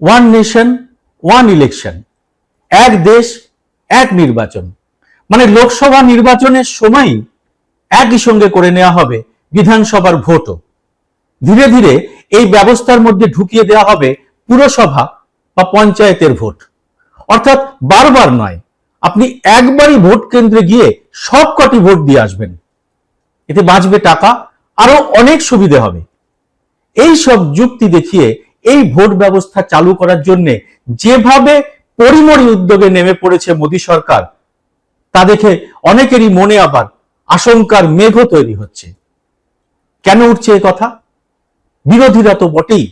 One nation one election এক দেশ, এক নির্বাচন। মানে লোকসভা নির্বাচনের সময় একই সঙ্গে করে নেওয়া হবে বিধানসভার ভোটও। ধীরে ধীরে এই ব্যবস্থার মধ্যে ঢুকিয়ে দেওয়া হবে পুরসভা বা পঞ্চায়েতের ভোট। অর্থাৎ বারবার নয়, আপনি একবারই ভোট কেন্দ্রে গিয়ে সব কটি ভোট দিয়ে আসবেন। এতে বাঁচবে টাকা আরও অনেক সুবিধে হবে। এই সব যুক্তি দেখিয়ে এই ভোট ব্যবস্থা চালু করার জন্য যেভাবে পরিমরি উদ্যোগে নেমে পড়েছে মোদী সরকার, তা দেখে অনেকেরই মনে আবার আশঙ্কার মেঘও তৈরি হচ্ছে। কেন উঠছে এ কথা? বিরোধীরা তো বটেই।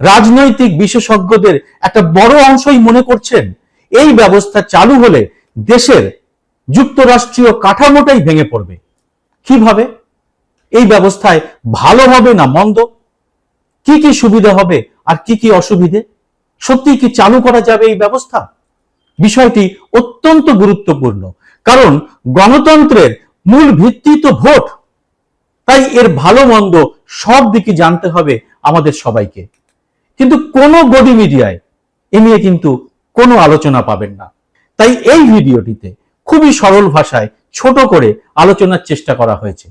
রাজনৈতিক বিশেষজ্ঞদের একটা বড় অংশই মনে করছেন, এই ব্যবস্থা চালু হলে দেশের যুক্তরাষ্ট্রীয় কাঠামোটাই ভেঙে পড়বে। কীভাবে? এই ব্যবস্থায় ভালো হবে না মন্দ? কি কি সুবিধা হবে? আর কি কি অসুবিধে? সত্যি কি চালু করা যাবে এই ব্যবস্থা? বিষয়টি অত্যন্ত গুরুত্বপূর্ণ, কারণ গণতন্ত্রের মূল ভিত্তি তো ভোট। তাই এর ভালো মন্দ সব দিকে জানতে হবে আমাদের সবাইকে। কিন্তু কোনো গদি মিডিয়ায় এ নিয়ে কিন্তু কোনো আলোচনা পাবেন না। তাই এই ভিডিওটিতে খুবই সরল ভাষায় ছোট করে আলোচনার চেষ্টা করা হয়েছে।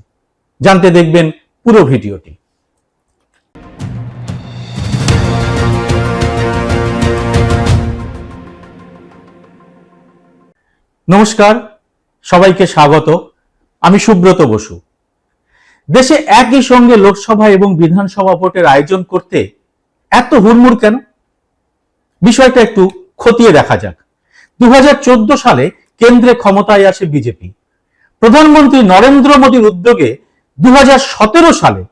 জানতে দেখবেন পুরো ভিডিওটি। নমস্কার, সবাইকে স্বাগত। আমি সুব্রত বসু। দেশে একই সঙ্গে লোকসভা এবং বিধানসভা ভোটের আয়োজন করতে এত হুড়মুড় কেন? বিষয়টা একটু খতিয়ে দেখা যাক। দু সালে কেন্দ্রে ক্ষমতায় আসে বিজেপি। প্রধানমন্ত্রী নরেন্দ্র মোদীর উদ্যোগে দু হাজার সতেরো সালে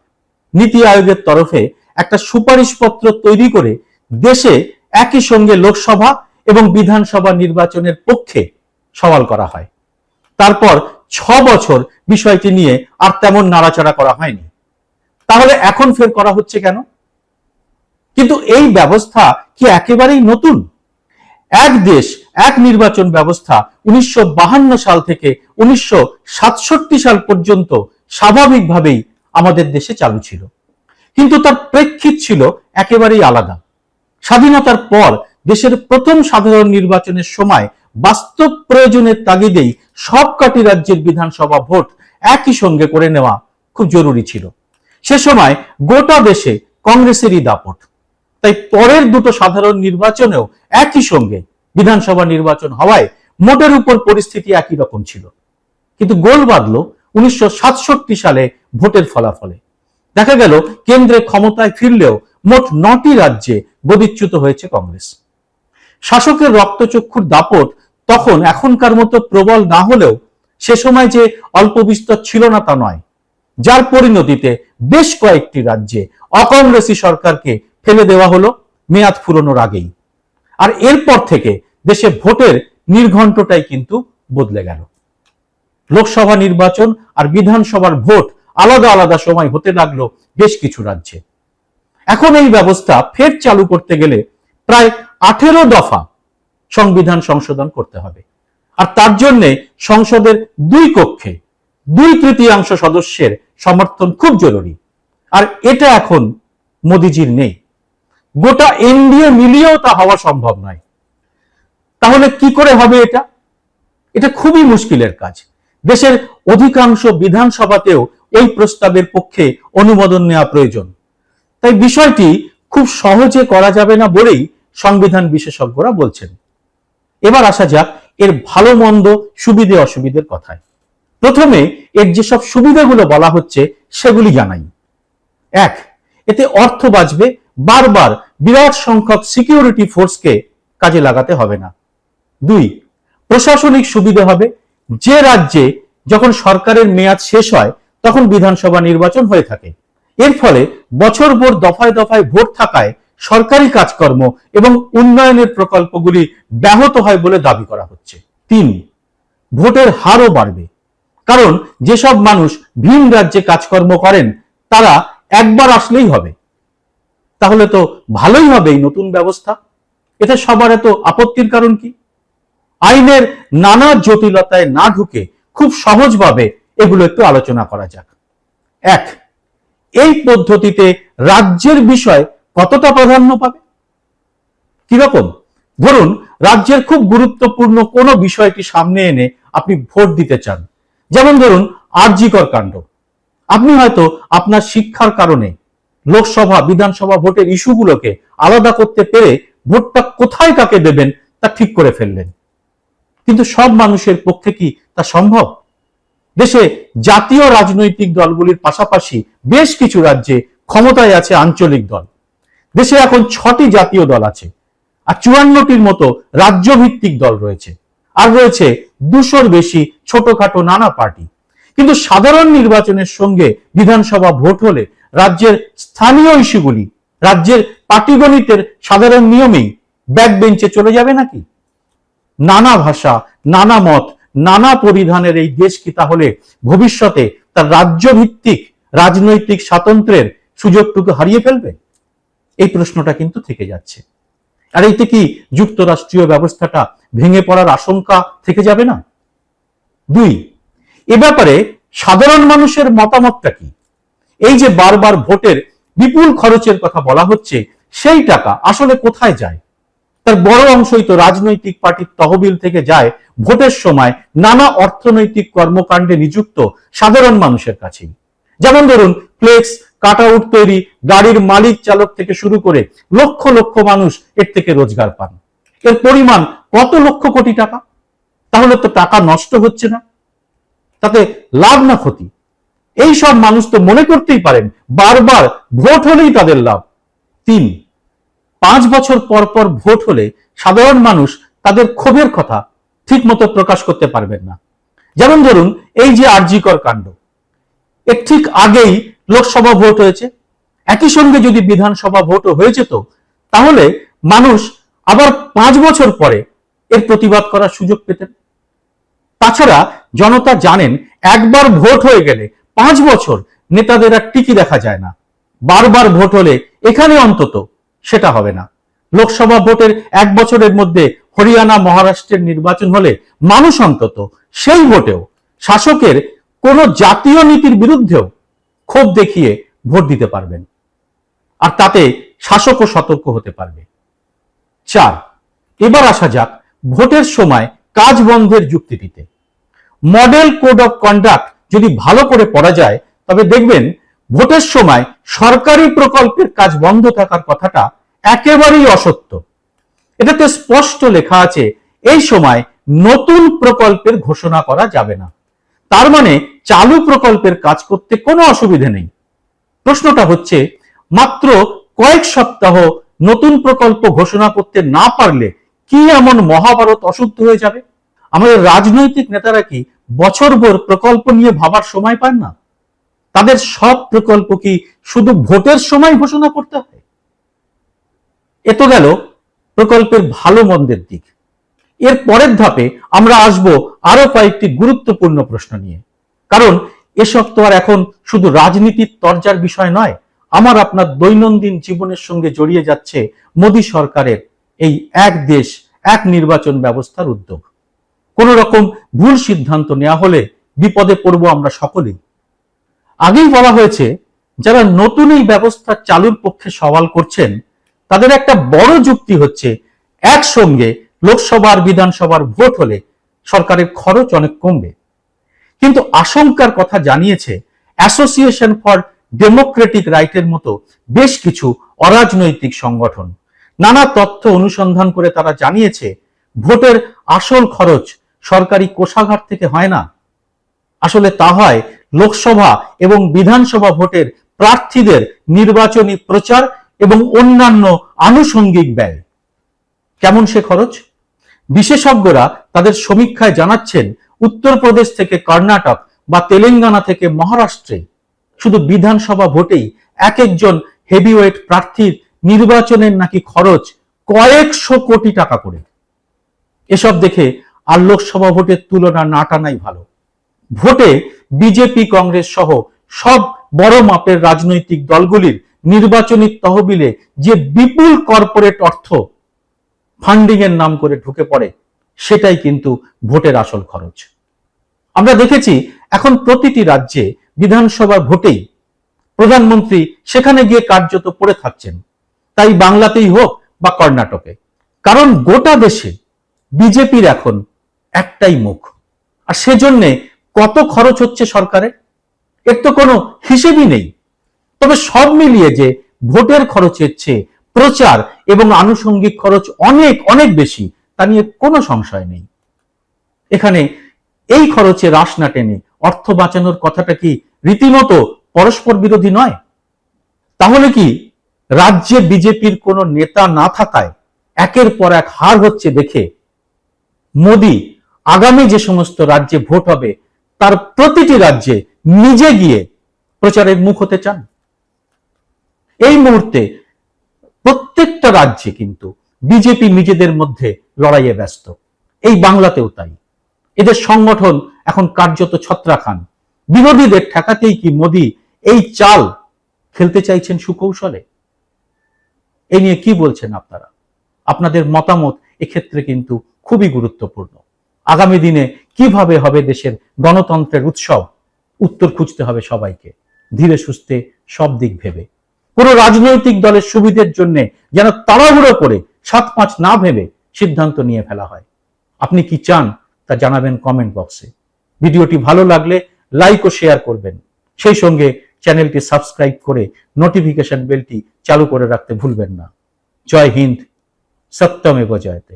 নীতি আয়োগের তরফে একটা সুপারিশপত্র তৈরি করে দেশে একই সঙ্গে লোকসভা এবং বিধানসভা নির্বাচনের পক্ষে সওয়াল করা হয়। তারপর ছ বছর বিষয়টি নিয়ে আর তেমন নাড়াচাড়া করা হয়নি। তাহলে এখন ফের করা হচ্ছে কেন? কিন্তু এই ব্যবস্থা কি একেবারেই নতুন? এক দেশ, এক নির্বাচন ব্যবস্থা উনিশশো সাল থেকে উনিশশো সাতষট্টি সাল পর্যন্ত স্বাভাবিকভাবেই আমাদের দেশে চালু ছিল। কিন্তু তার প্রেক্ষিত ছিল একেবারেই আলাদা। স্বাধীনতার পর দেশের প্রথম সাধারণ নির্বাচনের সময় বাস্তব প্রয়োজনের তাগিদেই সব কটি রাজ্যের বিধানসভা ভোট একই সঙ্গে করে নেওয়া খুব জরুরি ছিল। সে সময় গোটা দেশে কংগ্রেসেরই দাপট। তাই পরের দুটো সাধারণ নির্বাচনেও একই সঙ্গে বিধানসভা নির্বাচন হওয়ায় মোটের উপর পরিস্থিতি একই রকম ছিল। কিন্তু গোল বাঁধল উনিশশো সাতষট্টি সালে ভোটের ফলাফলে। দেখা গেল, কেন্দ্রে ক্ষমতায় ফিরলেও মোট নটি রাজ্যে গদিচ্যুত হয়েছে কংগ্রেস। শাসকের রক্তচক্ষুর দাপট তখন এখনকার মতো প্রবল না হলেও সে সময় যে অল্প বিস্তর ছিল না তা নয়। যার পরিণতিতে বেশ কয়েকটি রাজ্যে অকংগ্রেসী সরকারকে ফেলে দেওয়া হলো মেয়াদ ফুরনোর আগেই। আর এরপর থেকে দেশে ভোটের নির্ঘণ্টটাই কিন্তু বদলে গেল। লোকসভা নির্বাচন আর বিধানসভার ভোট আলাদা আলাদা সময় হতে লাগল বেশ কিছু রাজ্যে। এখন এই ব্যবস্থা ফের চালু করতে গেলে প্রায় আঠেরো দফা সংবিধান সংশোধন করতে হবে। আর তার জন্য সংসদের দুই কক্ষে, দুই তৃতীয়াংশ সদস্যের সমর্থন খুব জরুরি। আর এটা এখন মোদিজির নেই। গোটা এনডিএ মিলিয়েও তা হওয়া সম্ভব নয়। তাহলে কি করে হবে এটা? এটা খুবই মুশকিলের কাজ। দেশের অধিকাংশ বিধানসভাতেও ওই প্রস্তাবের পক্ষে অনুমোদন নেওয়া প্রয়োজন। তাই বিষয়টি খুব সহজে করা যাবে না বলেই সংবিধান বিশেষজ্ঞরা বলছেন। এবার আসা যাক এর ভালো, মন্দ, সুবিধে, অসুবিধের কথায়। প্রথমে এর যেসব সুবিধাগুলো বলা হচ্ছে সেগুলি জানাই। এক, এতে অর্থ বাঁচবে, বারবার বিরাট সংখ্যক সিকিউরিটি ফোর্সকে কাজে লাগাতে হবে না। দুই, প্রশাসনিক সুবিধা হবে, যে রাজ্যে যখন সরকারের মেয়াদ শেষ হয়, তখন বিধানসভা নির্বাচন হয়ে থাকে। এর ফলে বছর ভোর দফায় দফায় ভোট থাকায় সরকারি কাজকর্ম এবং উন্নয়নের প্রকল্পগুলি ব্যাহত হয় বলে দাবি করা হচ্ছে। তিন, ভোটের হারও বাড়বে। কারণ যেসব মানুষ ভিন রাজ্যে কাজকর্ম করেন, তারা একবার আসলেই হবে। তাহলে তো ভালোই হবে এই নতুন ব্যবস্থা। এতে সবার এত আপত্তির কারণ কি? আইনের নানা জটিলতায় না ঢুকে খুব সহজভাবে এগুলো একটু আলোচনা করা যাক। এক, এই পদ্ধতিতে রাজ্যের বিষয় কতটা প্রাধান্য পাবে? কীরকম? ধরুন, রাজ্যের খুব গুরুত্বপূর্ণ কোনো বিষয়টি সামনে এনে আপনি ভোট দিতে চান। যেমন ধরুন, আরজিকর কাণ্ড। আপনি হয়তো আপনার শিক্ষার কারণে লোকসভা, বিধানসভা ভোটের ইস্যুগুলোকে আলাদা করতে পেরে ভোটটা কোথায় কাকে দেবেন তা ঠিক করে ফেললেন। কিন্তু সব মানুষের পক্ষে কি তা সম্ভব? দেশে জাতীয় রাজনৈতিক দলগুলির পাশাপাশি বেশ কিছু রাজ্যে ক্ষমতায় আছে আঞ্চলিক দল। দেশে এখন ছটি জাতীয় দল আছে আর চুয়ান্নটির মতো রাজ্য ভিত্তিক দল রয়েছে। আর রয়েছে দুশোর বেশি ছোটখাটো নানা পার্টি। কিন্তু সাধারণ নির্বাচনের সঙ্গে বিধানসভা ভোট হলে রাজ্যের স্থানীয় ইস্যুগুলি, রাজ্যের পাটিগণিতের সাধারণ নিয়মেই ব্যাক বেঞ্চে চলে যাবে নাকি? নানা ভাষা, নানা মত, নানা পরিধানের এই দেশ কি তাহলে ভবিষ্যতে তার রাজ্য ভিত্তিক রাজনৈতিক স্বাতন্ত্র্যের সুযোগটুকু হারিয়ে ফেলবে? এই প্রশ্নটা কিন্তু থেকে যাচ্ছে। আর এইতে কি যুক্তরাষ্ট্রীয় ব্যবস্থাটা ভেঙে পড়ার আশঙ্কা থেকে যাবে না? দুই, এ ব্যাপারে সাধারণ মানুষের মতামতটা কি? এই যে বারবার ভোটের বিপুল খরচের কথা বলা হচ্ছে, সেই টাকা আসলে কোথায় যায়? তার বড় অংশই তো রাজনৈতিক পার্টির তহবিল থেকে যায়, ভোটের সময় নানা অর্থনৈতিক কর্মকাণ্ডে নিযুক্ত সাধারণ মানুষের কাছেই। যেমন ধরুন, ফ্লেক্স কাট আউট তৈরি গাড়ির মালিক চালক থেকে শুরু করে লক্ষ লক্ষ মানুষ এর থেকে রোজগার পান। এর পরিমাণ কত লক্ষ কোটি টাকা? তাহলে তো টাকা নষ্ট হচ্ছে না। তাতে লাভ না ক্ষতি। এই সব মানুষ তো মনে করতেই পারেন, বারবার ভোট হলেই তাদের লাভ। তিন, পাঁচ বছর পর পর ভোট হলে সাধারণ মানুষ তাদের ক্ষোভের কথা ঠিক মতো প্রকাশ করতে পারবেন না। যেমন ধরুন এই যে আরজিকর কাণ্ড। এর ঠিক আগেই লোকসভা ভোট হয়েছে। একই সঙ্গে যদি বিধানসভা ভোটও হয়েছে তো তাহলে মানুষ আবার পাঁচ বছর পরে এর প্রতিবাদ করার সুযোগ পেতেন। তাছাড়া জনতা জানেন, একবার ভোট হয়ে গেলে পাঁচ বছর নেতাদের আর টিকি দেখা যায় না। বারবার ভোট হলে এখানে অন্তত সেটা হবে না। লোকসভা ভোটের এক বছরের মধ্যে হরিয়ানা, মহারাষ্ট্রের নির্বাচন হলে মানুষ অন্তত সেই ভোটেও শাসকের কোন জাতীয় নীতির বিরুদ্ধেও ক্ষোভ দেখিয়ে ভোট দিতে পারবেন। আর তাতে শাসকও সতর্ক হতে পারবে। চার, এবার আসা যাক ভোটের সময় কাজ বন্ধের যুক্তিটিতে। মডেল কোড অফ কন্ডাক্ট যদি ভালো করে পড়া যায়, তবে দেখবেন ভোটের সময় সরকারি প্রকল্পের কাজ বন্ধ থাকার কথাটা একেবারেই অসত্য। এটাতে স্পষ্ট লেখা আছে, এই সময় নতুন প্রকল্পের ঘোষণা করা যাবে না। তার মানে চালু প্রকল্পের কাজ করতে কোনো অসুবিধে নেই। প্রশ্নটা হচ্ছে, মাত্র কয়েক সপ্তাহ নতুন প্রকল্প ঘোষণা করতে না পারলে কি এমন মহাভারত অশুদ্ধ হয়ে যাবে? আমাদের রাজনৈতিক নেতারা কি বছরভর প্রকল্প নিয়ে ভাবার সময় পান না? তাদের সব প্রকল্প কি শুধু ভোটের সময় ঘোষণা করতে হয়? এ তো গেল প্রকল্পের ভালো মন্দের দিক। এর পরের ধাপে আমরা আসব আরও কয়েকটি গুরুত্বপূর্ণ প্রশ্ন নিয়ে। কারণ এসব তো আর এখন শুধু রাজনীতির তরজার বিষয় নয়, আমার আপনার দৈনন্দিন জীবনের সঙ্গে জড়িয়ে যাচ্ছে মোদী সরকারের এই এক দেশ, এক নির্বাচন ব্যবস্থার উদ্যোগ। কোন রকম ভুল সিদ্ধান্ত নেওয়া হলে বিপদে পড়ব আমরা সকলেই। আগেই বলা হয়েছে, যারা নতুন এই ব্যবস্থা চালুর পক্ষে সওয়াল করছেন, তাদের একটা বড় যুক্তি হচ্ছে, একসঙ্গে লোকসভার, বিধানসভার ভোট হলে সরকারের খরচ অনেক কমবে। কিন্তু আশঙ্কার কথা জানিয়েছে অ্যাসোসিয়েশন ফর ডেমোক্রেটিক রাইটের মতো বেশ কিছু অরাজনৈতিক সংগঠন। নানা তথ্য অনুসন্ধান করে তারা জানিয়েছে, ভোটের আসল খরচ সরকারি কোষাঘাট থেকে হয় না। আসলে তা হয় লোকসভা এবং বিধানসভা ভোটের প্রার্থীদের নির্বাচনী প্রচার এবং অন্যান্য আনুষঙ্গিক ব্যয়। কেমন সে খরচ? বিশেষজ্ঞরা তাদের সমীক্ষায় জানাচ্ছেন উত্তরপ্রদেশ থেকে কর্ণাটক বা তেলেঙ্গানা থেকে মহারাষ্ট্রে। শুধু বিধানসভা ভোটেই এক একজন হেভিওয়েট প্রার্থীর নির্বাচনের নাকি খরচ কয়েকশো কোটি টাকা করে। এসব দেখে আর লোকসভা ভোটের তুলনা না টানাই ভালো। ভোটে বিজেপি, কংগ্রেস সহ সব বড় মাপের রাজনৈতিক দলগুলির নির্বাচনী তহবিলে যে বিপুল কর্পোরেট অর্থ ফান্ডিং এর নাম করে ঢুকে পড়ে সেটাই কিন্তু ভোটের আসল খরচ। আমরা দেখেছি এখন প্রতিটি রাজ্যে বিধানসভা ভোটেই প্রধানমন্ত্রী সেখানে গিয়ে কার্যত পড়ে থাকছেন। তাই বাংলাতেই হোক বা কর্ণাটকে। কারণ গোটা দেশে বিজেপির এখন একটাই মুখ। আর সেজন্যে কত খরচ হচ্ছে সরকারের? এর তো কোনো হিসেবই নেই। তবে সব মিলিয়ে যে ভোটের খরচের চেয়ে প্রচার এবং আনুষঙ্গিক খরচ অনেক অনেক বেশি তা নিয়ে কোনো সংশয় নেই। এখানে এই খরচে রাশ না টেনে অর্থ বাঁচানোর কথাটা কি রীতিমতো পরস্পর বিরোধী নয়? তাহলে কি রাজ্যে বিজেপির কোনো নেতা না থাকায় একের পর এক হার হচ্ছে দেখে মোদি আগামী যে সমস্ত রাজ্যে ভোট হবে, তার প্রতিটি রাজ্যে নিজে গিয়ে প্রচারের মুখ হতে চান? এই মুহূর্তে প্রত্যেকটা রাজ্যে কিন্তু বিজেপি নিজেদের মধ্যে লড়াইয়ে ব্যস্ত। এই বাংলাতেও তাই। এদের সংগঠন এখন কার্যত ছত্রাখান বিরোধীদের ঠেকাতেই কি মোদি এই চাল খেলতে চাইছেন সুকৌশলে? এ নিয়ে কি বলছেন আপনারা? আপনাদের মতামত এক্ষেত্রে কিন্তু খুবই গুরুত্বপূর্ণ। আগামী দিনে কীভাবে হবে দেশের গণতন্ত্রের উৎসব? উত্তর খুঁজতে হবে সবাইকে। ধীরে সুস্থে সব দিক ভেবে। কোনো রাজনৈতিক দলের সুবিধের জন্য যেন তাড়াহুড়ো করে সাত পাঁচ না ভেবে সিদ্ধান্ত নিয়ে ফেলা হয়। আপনি কি চান তা জানাবেন কমেন্ট বক্সে ভিডিওটি ভালো লাগলে লাইক ও শেয়ার করবেন। সেই সঙ্গে চ্যানেলটি সাবস্ক্রাইব করে নোটিফিকেশন বেলটি চালু করে রাখতে ভুলবেন না। জয় হিন্দ সত্যমেব জয়তে